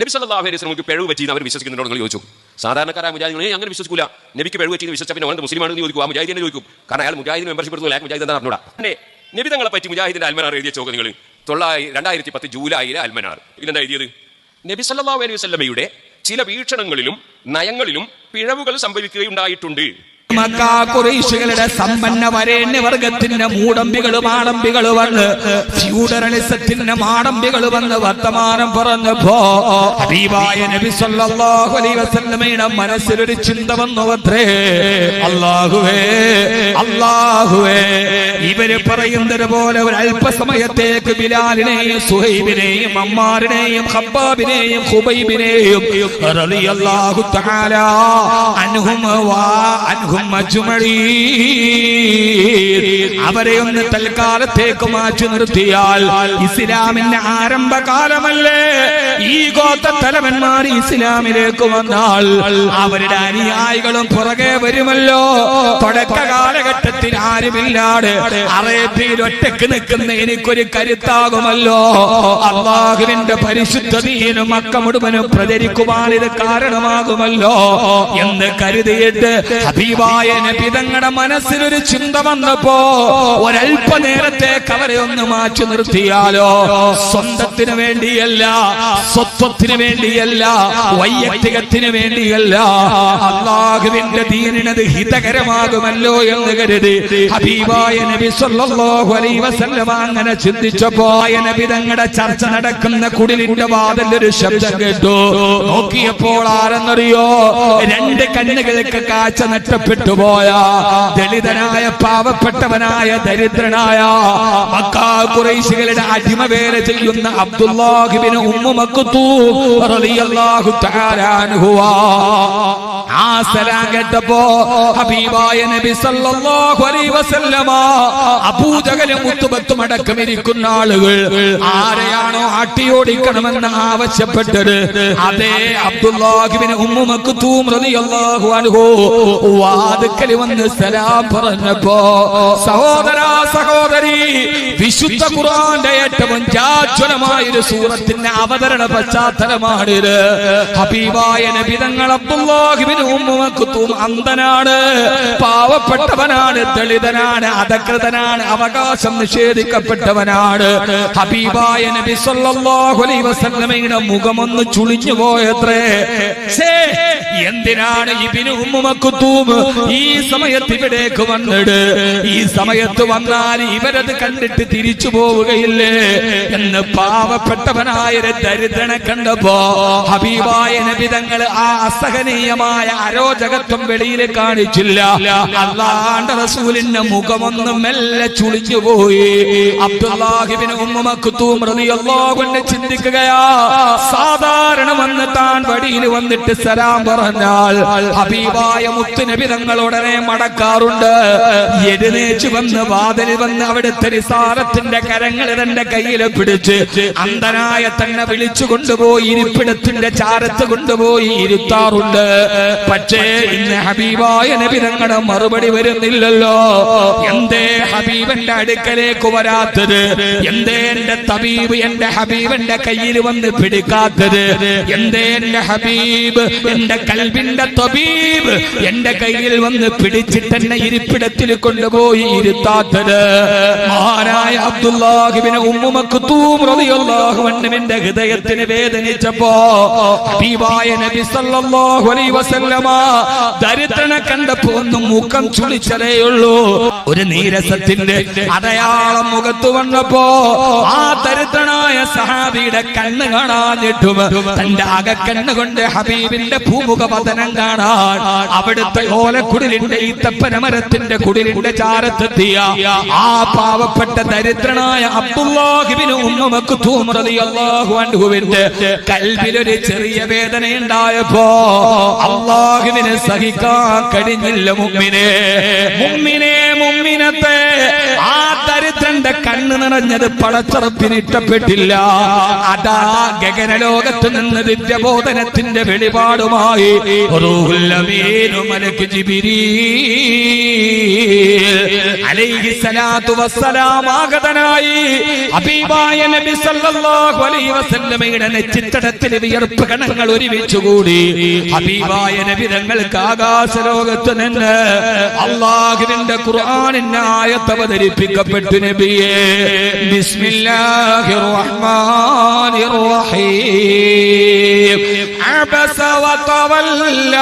നബി സല്ലല്ലാഹു അലൈഹി വസല്ലമക്ക് പിഴവ് പറ്റിയെന്ന് അവർ വിശ്വസിക്കുന്നുണ്ടോ നിങ്ങൾ ചോദിച്ചു? സാധാരണക്കാരായ മുജാഹിദികളെ അങ്ങനെ വിശ്വസിക്കില്ല നബിക്ക് പിഴവ് പറ്റിയെന്ന് വിശ്വസിച്ച പിന്നെ അവൻ മുസ്ലിമാണെന്ന് ചോദിക്കും. ആ മുജാഹിദിനെ ചോദിക്കും. കാരണം അയാൾ മുജാഹിദിന് മെമ്പർഷിപ്പ് എടുത്തു അയാൾ മുജാഹിദ് എന്താ അറിഞ്ഞൂടാ നബി തങ്ങളെ പറ്റി മുജാഹിദിന്റെ അൽമനാർ എഴുതിയ ചോദ്യം നിങ്ങൾ തൊള്ളായിരം രണ്ടായിരത്തി പത്ത് ജൂലൈയിലെ അൽമനാർ. ഇതെന്താ എഴുതിയത്? നബി സല്ലല്ലാഹു അലൈഹി വസല്ലമയുടെ ചില വീക്ഷണങ്ങളിലും നയങ്ങളിലും പിഴവുകൾ സംഭവിക്കുകയുണ്ടായിട്ടുണ്ട്. മക്കാ കുറേശികളുടെ സമ്പന്ന വരേണ്യ വർഗത്തിന്റെ മൂടമ്പികളും ആടമ്പികളും വന്ന് ഫ്യൂഡറലിസത്തിന്റെ മാടമ്പികൾ വന്ന് വർത്തമാനം പറഞ്ഞപ്പോ വസല്ലമയുടെ മനസ്സിലൊരു ചിന്ത വന്നു അത്രേ അല്ലാഹുവേ ഇവർ പറയുന്നത് പോലെ ഒരു അല്പസമയത്തേക്ക് ബിലാലിനെയും സുഹൈബിനെയും അമ്മാറിനെയും ഹബ്ബാബിനെയും ഹുബൈബിനെയും അൻഹും അവരെ ഒന്ന് തൽക്കാലത്തേക്ക് മാറ്റി നിർത്തിയാൽ ഇസ്ലാമിന്റെ ആരംഭകാലമല്ലേ? ഈ ഗോത്ര തലവന്മാർ ഇസ്ലാമിലേക്ക് വന്നാൽ അവരുടെ അനുയായികളും പുറകെ വരുമല്ലോ. തുടക്ക കാലഘട്ടത്തിൽ ആരുമില്ലാതെ അറേബ്യയിൽ ഒറ്റയ്ക്ക് നിൽക്കുന്ന എനിക്കൊരു കരുത്താകുമല്ലോ. അള്ളാഹുവിന്റെ പരിശുദ്ധതീനും മക്ക മുഴുവനും പ്രചരിക്കുവാൻ ഇത് കാരണമാകുമല്ലോ എന്ന് കരുതിയിട്ട് ഹബീബായ നബിതങ്ങളുടെ മനസ്സിലൊരു ചിന്ത വന്നപ്പോ ഒരല്പ നേരത്തേക്ക് അവരെ ഒന്ന് മാറ്റി നിർത്തിയാലോ? സ്വന്തത്തിന് വേണ്ടിയല്ല സ്വത്വത്തിന് വേണ്ടിയല്ല വൈയക്തികത്തിന് വേണ്ടിയല്ല. അള്ളാഹുവിന്റെ ദീനിനത് ഹിതകരമാകുമല്ലോ എന്ന് കരുതി ഹബീബായ നബി സല്ലല്ലാഹു അലൈഹി വസല്ലം അങ്ങനെ ചിന്തിച്ചപ്പോ നബി തങ്ങളുടെ ചർച്ച നടക്കുന്ന കുടിലിന്റെ വാതിൽ ഒരു ശബ്ദം കേട്ടു. നോക്കിയപ്പോൾ ആരെന്നറിയോ? രണ്ട് കണ്ണുകൾക്ക് കാഴ്ച നഷ്ടപ്പെട്ടു. പോയ ദളിതനായ പാവപ്പെട്ടവനായ ദരിദ്രനായ മക്കാ കുറേശികളുടെ അടിമ വേല ചെയ്യുന്ന അബ്ദുല്ലാഹിബിന് ഉമ്മു മക്തൂം റളിയല്ലാഹു തആല അൻഹുവാ. ആ സലാം കേട്ടപ്പോ ഹബീബായ നബി സല്ലല്ലാഹു അലൈഹി വസല്ലമ അബൂജഹലും മുത്തുബത്തും അടക്കം ഇരിക്കുന്ന ആളുകൾ ആരെയാണോ ആട്ടിയോടിക്കണമെന്ന് ആവശ്യപ്പെട്ടത് അതേ അബ്ദുല്ലാഹിബിന് ഉമ്മു മക്തൂം റളിയല്ലാഹു അൻഹു. വാതുക്കൽ വന്ന് സലാം പറഞ്ഞപ്പോ സഹോദര സഹോദരി വിശുദ്ധ ഖുർആന്റെ ഏറ്റവും ജാജ്വലമായ ഒരു സൂറത്തിന്റെ അവതരണ പശ്ചാത്തലമാണിത്. ഹബീബായ നബി തങ്ങൾ അബ്ദുല്ലാഹിബിന് ഉമ്മുമക്കുത്തും അന്ധനാണ് പാവപ്പെട്ടവനാണ് ദളിതനാണ് അധകൃതനാണ് അവകാശം നിഷേധിക്കപ്പെട്ടവനാണ്. ഹബീബായ നബി സല്ലല്ലാഹു അലൈഹി വസല്ലമയുടെ മുഖമൊന്ന് ചുളിഞ്ഞു പോയത്രേ എന്തിനാണ് ഇബിന് ഉമ്മുമക്കുത്തൂം ഈ സമയത്ത് ഇവിടേക്ക് വന്നിട്. ഈ സമയത്ത് വന്നാൽ ഇവരത് കണ്ടിട്ട് തിരിച്ചു പോവുകയില്ലേ? എന്ന് പാവപ്പെട്ടവനായ ദരിദ്രനെ കണ്ടപ്പോ ഹബീബായ നബിതങ്ങൾ ആ അസഹനീയമായ അരോചകത്വം വെളിയിൽ കാണിച്ചില്ല. അല്ലാണ്ട് റസൂലിന്റെ മുഖമൊന്നും മെല്ലെ ചുളിച്ചു പോയി. അബ്ദുല്ലാഹിബിന് ഉമ്മക്കുത്തൂം കൊണ്ട് ചിന്തിക്കുകയാ സാധാരണ വന്ന് താൻ വടിയിൽ വന്നിട്ട് സലാം പറഞ്ഞാൽ ഹബീബായ മുത്തുനബി തങ്ങൾ ഉടനെ മടക്കാറുണ്ട്. എഴുന്നേച്ച് വന്ന് വാതിലിൽ വന്ന് അവിടുത്തെ നിസാരത്തിന്റെ കരങ്ങൾ തന്റെ കയ്യിൽ പിടിച്ച് അന്ധനായ തന്നെ വിളിച്ചു കൊണ്ടുപോയി ഇരിപ്പിടത്തിന്റെ ചാരത്ത് കൊണ്ടുപോയി ഇരുത്താറുണ്ട്. പക്ഷേ ഇന്ന് ഹബീബായ നബി തങ്ങളുടെ മറുപടി വരുന്നില്ലല്ലോ. എന്തേ ഹബീബന്റെ അടുക്കലേക്ക് വരാത്തത്? എന്തേ എന്റെ തബീബ് എന്റെ ഹബീബന്റെ കയ്യിൽ വന്ന് പിടിക്കാത്തത്? എന്തേ എന്റെ ഹബീബ് എന്റെ കൽബിന്റെ തബീബ് എന്റെ കയ്യിൽ വന്ന് പിടിച്ചിട്ട് എന്നെ ഇരിപ്പിടത്തിൽ കൊണ്ടുപോയി ഇരുത്താത്തത്. മഹാനായ അബ്ദുല്ലാഹിബിന് ഉമ്മുമക്ക് അൻഹുവിന്റെ ഹൃദയത്തിന് വേദനിച്ചപ്പോ ദരിദ്രനെ കണ്ടപ്പോ ഒന്ന് മുഖം ചുളിച്ചതേ ഉള്ളൂ. ഒരു നീരസത്തിന്റെ അടയാളം മുഖത്ത് വന്നപ്പോ ആ ദരിദ്രനായ സഹാബിയുടെ കണ്ണ് കാണാഞ്ഞിട്ടും തന്റെ അകക്കണ്ണ് കൊണ്ട് ഹബീബിന്റെ ഭൂമുഖ പതനം കാണാൻ അവിടുത്തെ ഓലക്കുടിലിന്റെ ഈ തപ്പനമരത്തിന്റെ കുടിലിന്റെ ചാരത്തെത്തിയ ആ പാവപ്പെട്ട ദരിദ്രനായ അബ്ദുല്ലാഹിബിന് ഉമ്മമക്കുത്തൂം റളിയല്ലാഹു അൻഹുവിന്റെ കൽബിലൊരു ചെറിയ വേദന ഉണ്ടായപ്പോ അള്ളാഹുവിന് സഹിക്കാൻ കഴിഞ്ഞില്ല മുമ്മിനെ. മുമ്മിനെ മുമ്മിനത്തെ ദുഷ്ടന്റെ കണ്ണ് നിറഞ്ഞത് പടച്ചറപ്പിന് ഇഷ്ടപ്പെട്ടില്ല. അതാ ഗഗനലോകത്ത് നിന്ന് ദിവ്യബോധനത്തിന്റെ വെളിപാടുമായി. റൂഹുൽ അമീനു അലൈഹിസ്സലാത്തു വസ്സലാം ആഗതനായി. ഹബീബായ നബി സല്ലല്ലാഹു അലൈഹി വസല്ലമയുടെ വിയർപ്പ് കണങ്ങൾ ഒരുമിച്ചുകൂടി. ഹബീബായ നബി തങ്ങൾക്ക് ആകാശലോകത്ത് നിന്ന് അള്ളാഹുവിന്റെ ഖുർആനിന്റെ ആയത്ത് അവതരിപ്പിക്കപ്പെട്ടു നബിയെ. ബിസ്മില്ലാഹിർ റഹ്മാനിർ റഹീം വതവല്ല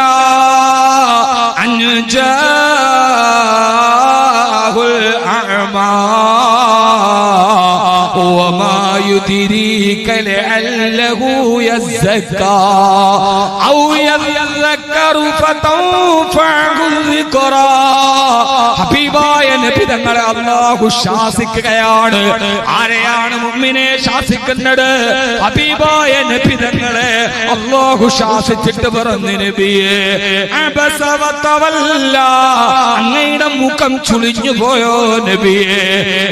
يدريك لعله يزكى أو يذكر فتنفعه الذكرى ഹബീബായ നബി തങ്ങളെ അള്ളാഹു ശാസിക്കുകയാണ് ആരെയാണ് മുമ്മിനെ ശാസിക്കുന്നത് ഹബീബായ നബി തങ്ങളെ അള്ളാഹു ശാസിച്ചിട്ട് പറഞ്ഞു നബിയെ അബസ വതവല്ല. അങ്ങയുടെ മുഖം ചുളിഞ്ഞു പോയോ നബിയെ?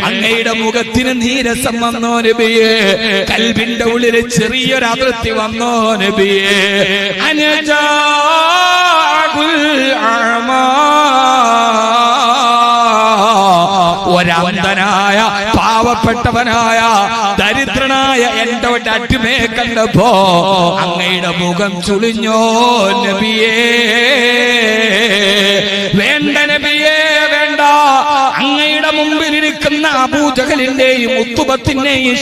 അങ്ങയുടെ മുഖത്തിന് നീരസം വന്നോ നബിയെ? കൽബിന്റെ ഉള്ളിൽ ചെറിയൊരു അതിർത്തി വന്നോ നബിയെ? അനജാകുൽ അമാ ഒരന്തനായ പാവപ്പെട്ടവനായ ദരിദ്രനായ എന്റെ ഒരു അടിമയെ കണ്ടപ്പോ അങ്ങയുടെ മുഖം ചുളിഞ്ഞോ നബിയേ? വേണ്ട നബിയേ ഇരിക്കുന്ന അബൂജഹലിന്റെയും ഉത്തുബത്തിന്റെയും